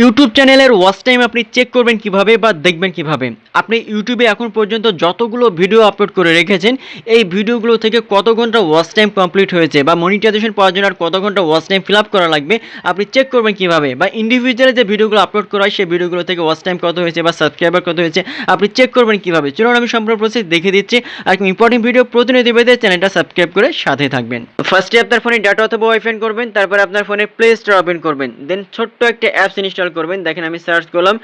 YouTube চ্যানেলের watch time আপনি check করবেন কীভাবে বা দেখবেন কীভাবে। আপনি ইউটিউবে এখন পর্যন্ত যতগুলো ভিডিও আপলোড করে রেখেছেন, এই ভিডিওগুলো থেকে কত ঘণ্টা ওয়াচ টাইম কমপ্লিট হয়েছে বা মনিটাইজেশন পাওয়ার জন্য আর কত ঘণ্টা ওয়াচ টাইম ফিল আপ করা লাগবে, আপনি চেক করবেন কীভাবে বা ইন্ডিভিজুয়ালি যে ভিডিওগুলো আপলোড করা হয়, সেই ভিডিওগুলো থেকে ওয়াচ টাইম কত হয়েছে বা সাবস্ক্রাইবার কত হয়েছে, আপনি চেক করবেন কীভাবে। চলুন আমি সম্পূর্ণ প্রসেস দেখে দিচ্ছি। আর ইম্পর্টেন্ট ভিডিও প্রতিনিধি পেতে চ্যানেলটা সাবস্ক্রাইব করে সাথে থাকবেন। ফার্স্টে আপনার ফোনে ডাটা অথবা ওয়াইফাই করবেন, তারপর আপনার ফোনে প্লে স্টোর ওপেন করবেন দেন ছোট্ট একটা অ্যাপস ইনস্টল করবেন। দেখেন আমি সার্চ করলাম।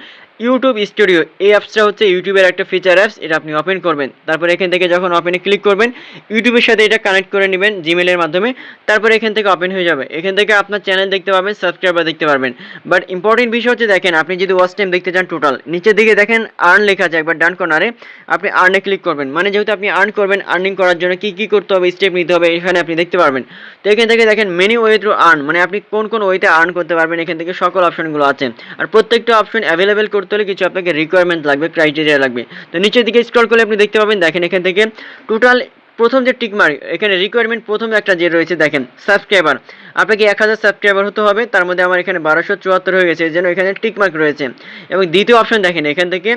ইউটিউব স্টুডিও এই অ্যাপসটা হচ্ছে ইউটিউবের একটা ফিচার অ্যাপস এটা আপনি ওপেন করবেন। তারপর এখান থেকে যখন ওপেনে ক্লিক করবেন ইউটিউবের সাথে এটা কানেক্ট করে নেবেন জিমেলের মাধ্যমে। তারপর এখান থেকে ওপেন হয়ে যাবে। এখান থেকে আপনার চ্যানেল দেখতে পাবেন সাবস্ক্রাইবার দেখতে পারবেন। বাট ইম্পর্টেন্ট বিষয় হচ্ছে দেখেন, আপনি যদি ওয়াচ টাইম দেখতে চান টোটাল নিচের দিকে দেখেন আর্ন লেখা আছে একবার ডান কর্নারে আপনি আর্নে ক্লিক করবেন। মানে যেহেতু আপনি আর্ন করবেন আর্নিং করার জন্য কি কি করতে হবে স্টেপ নিতে হবে, এখানে আপনি দেখতে পারবেন। তো এখান থেকে দেখেন মেনি ওয়ে থ্রু আর্ন মানে আপনি কোন কোন ওয়েতে আর্ন করতে পারবেন, এখান থেকে সকল অপশনগুলো আছে। আর প্রত্যেকটা অপশন অ্যাভেলেবেল করতে হলে কিছু আপনাকে রিকোয়ারমেন্ট লাগবে ক্রাইটেরিয়া লাগবে। তো নিচের দিকে স্ক্রল করলে আপনি দেখতে পাবেন, দেখেন এখান থেকে। টোটাল প্রথম যে টিকমার্ক এখানে রিকোয়ারমেন্ট প্রথম একটা যে রয়েছে, দেখেন সাবস্ক্রাইবার আপনাকে এক হাজার সাবস্ক্রাইবার হতে হবে, তার মধ্যে আমার এখানে বারোশো চুয়াত্তর হয়ে গেছে যেন এখানে টিকমার্ক রয়েছে। এবং দ্বিতীয় অপশন দেখেন, এখান থেকে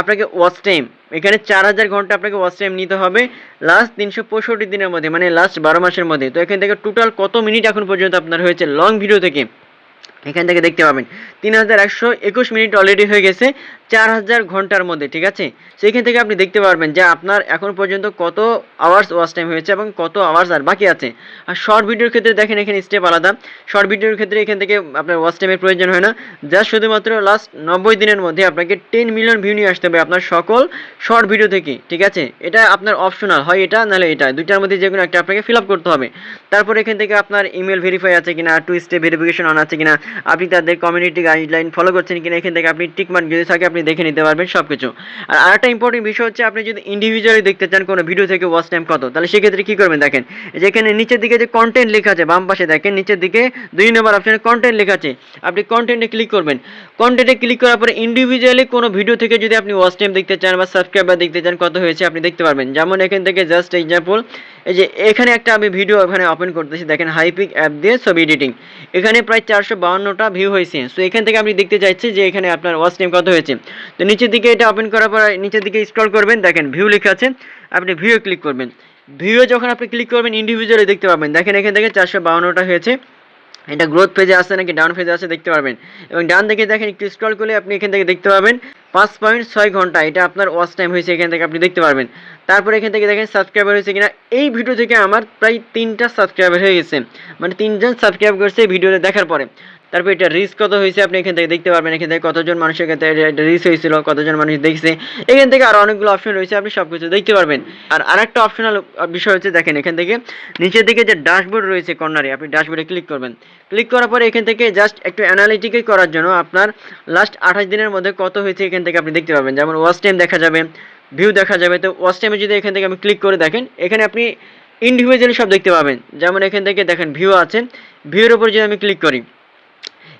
আপনাকে ওয়াচ টাইম এখানে চার হাজার ঘণ্টা আপনাকে ওয়াচ টাইম নিতে হবে লাস্ট তিনশো পঁয়ষট্টি দিনের মধ্যে মানে লাস্ট বারো মাসের মধ্যে। তো এখান থেকে টোটাল কত মিনিট এখন পর্যন্ত আপনার হয়েছে লং ভিডিও থেকে? এখান থেকে দেখতে পাবেন। তিন হাজার একশো একুশ মিনিট অলরেডি হয়ে গেছে। চার হাজার ঘণ্টার মধ্যে, ঠিক আছে? সেইখান থেকে আপনি দেখতে পারবেন যে আপনার এখন পর্যন্ত কত আওয়ার্স ওয়াচ টাইম হয়েছে এবং কত আওয়ার্স আর বাকি আছে। আর শর্ট ভিডিওর ক্ষেত্রে দেখেন, এখানে স্টেপ আলাদা। শর্ট ভিডিওর ক্ষেত্রে এখান থেকে আপনার ওয়াচ টাইমের প্রয়োজন হয় না। জাস্ট শুধুমাত্র লাস্ট নব্বই দিনের মধ্যে আপনাকে টেন মিলিয়ন ভিউ নিয়ে আসতে হবে আপনার সকল শর্ট ভিডিও থেকে, ঠিক আছে? এটা আপনার অপশনাল হয় এটা, নাহলে এটা। দুইটার মধ্যে যে কোনো একটা আপনাকে ফিল আপ করতে হবে। তারপর এখান থেকে আপনার ইমেল ভেরিফাই আছে কিনা টু স্টেপ ভেরিফিকেশন অন আছে কিনা, আপনি তাদের কমিউনিটি গাইডলাইন ফলো করছেন কিনা, এখান থেকে আপনি টিকমার্ক যদি থাকে আপনি দেখে নিতে পারবেন সব কিছু আর আরেকটা ইম্পর্টেন্ট বিষয় হচ্ছে, আপনি যদি ইন্ডিভিজুয়ালি দেখতে চান কোনো ভিডিও থেকে ওয়াচ টাইম কত, তাহলে সেক্ষেত্রে কী করবেন দেখেন যেখানে নিচের দিকে যে কন্টেন্ট লেখা আছে, বাম পাশে দেখেন, নিচের দিকে দুই নম্বর অপশানে কন্টেন্ট লেখা আছে। আপনি কন্টেন্টে ক্লিক করবেন। কন্টেন্টে ক্লিক করার পরে ইন্ডিভিজুয়ালি কোনো ভিডিও থেকে যদি আপনি ওয়াচ টাইম দেখতে চান বা সাবস্ক্রাইবার দেখতে চান, কত হয়েছে আপনি দেখতে পারবেন। যেমন এখান থেকে জাস্ট এক্সাম্পল এই যে এখানে একটা আমি ভিডিও এখানে ওপেন করতেছি, দেখেন হাইপিক অ্যাপ দিয়ে ছবি এডিটিং এখানে প্রায় চারশো বাউন্নটা ভিউ হয়েছে। সো এখান থেকে আপনি দেখতে চাইছি যে এখানে আপনার ওয়াচ টাইম কত হয়েছে। তো নিচের দিকে এটা ওপেন করার পর নিচের দিকে স্ক্রল করবেন, দেখেন ভিউ লেখা আছে, আপনি ভিউ ক্লিক করবেন। ভিউ যখন আপনি ক্লিক করবেন ইন্ডিভিজুয়ালি দেখতে পাবেন। দেখেন এখান থেকে চারশো বাউন্নটা হয়েছে। এটা গ্রোথ পেজে আছে নাকি ডাউন পেজে আছে দেখতে পারবেন। এবং ডান দিকে দেখেন একটু স্ক্রল করলে আপনি এখান থেকে দেখতে পাবেন, পাঁচ পয়েন্ট ছয় ঘণ্টা, এটা আপনার ওয়াচ টাইম হয়েছে এখান থেকে আপনি দেখতে পারবেন। তারপরে এখান থেকে দেখেন সাবস্ক্রাইবার হয়েছে কিনা, এই ভিডিও থেকে আমার প্রায় তিনটা সাবস্ক্রাইবার হয়ে গেছে। মানে তিনজন সাবস্ক্রাইব করছে ভিডিওটা দেখার পরে। তারপর এটা রিস্ক কত হয়েছে আপনি এখান থেকে দেখতে পারবেন, এখান থেকে কতজন মানুষের কাছে এটা রিস্ক হয়েছিল, কতজন মানুষ দেখছে। এখান থেকে আরও অনেকগুলো অপশন রয়েছে, আপনি সব কিছু দেখতে পারবেন। আর আরেকটা অপশনাল বিষয় হচ্ছে, দেখেন এখান থেকে নিচের দিকে যে ড্যাশবোর্ড রয়েছে কর্নারে আপনি ড্যাশবোর্ডে ক্লিক করবেন। ক্লিক করার পরে এখান থেকে জাস্ট একটু অ্যানালিটিকে করার জন্য আপনার লাস্ট আঠাশ দিনের মধ্যে কত হয়েছে এখান থেকে আপনি দেখতে পাবেন যেমন ওয়াচ টাইম দেখা যাবে ভিউ দেখা যাবে। তো ওয়াচ টাইমে যদি এখান থেকে আমি ক্লিক করে দেখেন, এখানে আপনি ইন্ডিভিজুয়ালি সব দেখতে পাবেন। যেমন এখান থেকে দেখেন ভিউ আছে ভিউর উপর যদি আমি ক্লিক করি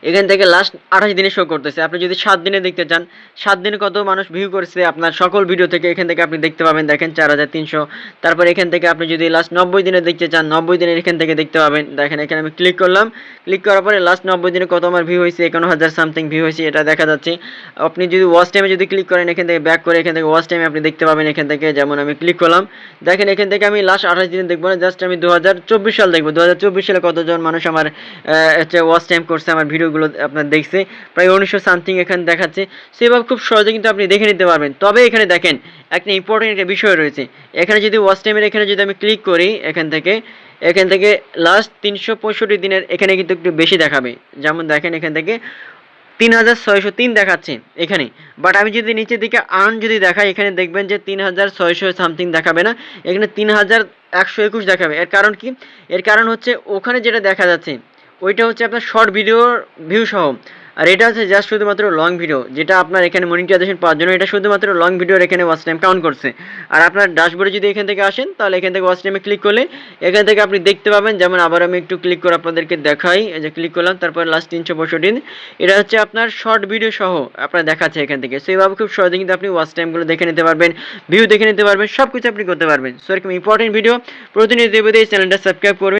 এখান থেকে লাস্ট আঠাশ দিনে শো করতেছে। আপনি যদি সাত দিনে দেখতে চান, সাত দিনে কত মানুষ ভিউ করেছে আপনার সকল ভিডিও থেকে, এখান থেকে আপনি দেখতে পাবেন, দেখেন চার হাজার তিনশো। তারপর এখান থেকে আপনি যদি লাস্ট নব্বই দিনে দেখতে চান, নব্বই দিনের এখান থেকে দেখতে পাবেন। দেখেন, এখানে আমি ক্লিক করলাম। ক্লিক করার পরে লাস্ট নব্বই দিনে কত আমার ভিউ হয়েছে, একান্ন হাজার সামথিং ভিউ হয়েছে, এটা দেখা যাচ্ছে। আপনি যদি ওয়াচ টাইমে যদি ক্লিক করেন, এখান থেকে ব্যাক করে, এখান থেকে ওয়াচ টাইমে আপনি দেখতে পাবেন এখান থেকে, যেমন আমি ক্লিক করলাম। দেখেন, এখান থেকে আমি লাস্ট আঠাশ দিনে দেখব না জাস্ট আমি দু হাজার চব্বিশ সাল দেখব। দু সালে কতজন মানুষ আমার হচ্ছে ওয়াচ টাইম করছে, আমার ভিডিওগুলো আপনার দেখছে। প্রায় উনিশশো সামথিং এখানে দেখাচ্ছে। সেভাবে খুব সহজে কিন্তু আপনি দেখে নিতে পারবেন। তবে এখানে দেখেন, একটা ইম্পর্টেন্ট একটা বিষয় রয়েছে। এখানে যদি ওয়াচ টাইমের এখানে যদি আমি ক্লিক করি এখান থেকে এখান থেকে লাস্ট তিনশো পঁয়ষট্টি দিনের এখানে কিন্তু একটু বেশি দেখাবে। যেমন দেখেন এখান থেকে তিন হাজার ছয়শো তিন দেখাচ্ছে এখানে। বাট আমি যদি নিচের দিকে আর্ন যদি দেখাই, এখানে দেখবেন যে তিন হাজার ছয়শো সামথিং দেখাবে না। এখানে তিন হাজার একশো একুশ দেখাবে। এর কারণ কি? এর কারণ হচ্ছে ওখানে যেটা দেখা যাচ্ছে ওইটা হচ্ছে আপনার শর্ট ভিডিওর ভিউ সহ। আর এটা হচ্ছে জাস্ট শুধুমাত্র লং ভিডিও যেটা আপনার এখানে মনিটাইজেশন পাওয়ার জন্য, এটা শুধুমাত্র লং ভিডিওর এখানে ওয়াচ টাইম কাউন্ট করছে। আর আপনার ড্যাশবোর্ডে যদি এখান থেকে আসেন, তাহলে এখান থেকে ওয়াচ টাইমে ক্লিক করলে, এখান থেকে আপনি দেখতে পাবেন, যেমন আবার আমি একটু ক্লিক করে আপনাদেরকে দেখাই, এই যে ক্লিক করলাম, তারপর লাস্ট তিনশো পঁয়ষট্টি দিন। এটা হচ্ছে আপনার শর্ট ভিডিও সহ আপনার দেখাচ্ছে এখান থেকে। সো এইভাবে খুব সহজে কিন্তু আপনি ওয়াচ টাইমগুলো দেখে নিতে পারবেন ভিউ দেখে নিতে পারবেন সব কিছু আপনি করতে পারবেন। সো এরকম ইম্পর্টেন্ট ভিডিও প্রতিনিয়ত এই চ্যানেলটা সাবস্ক্রাইব করবেন।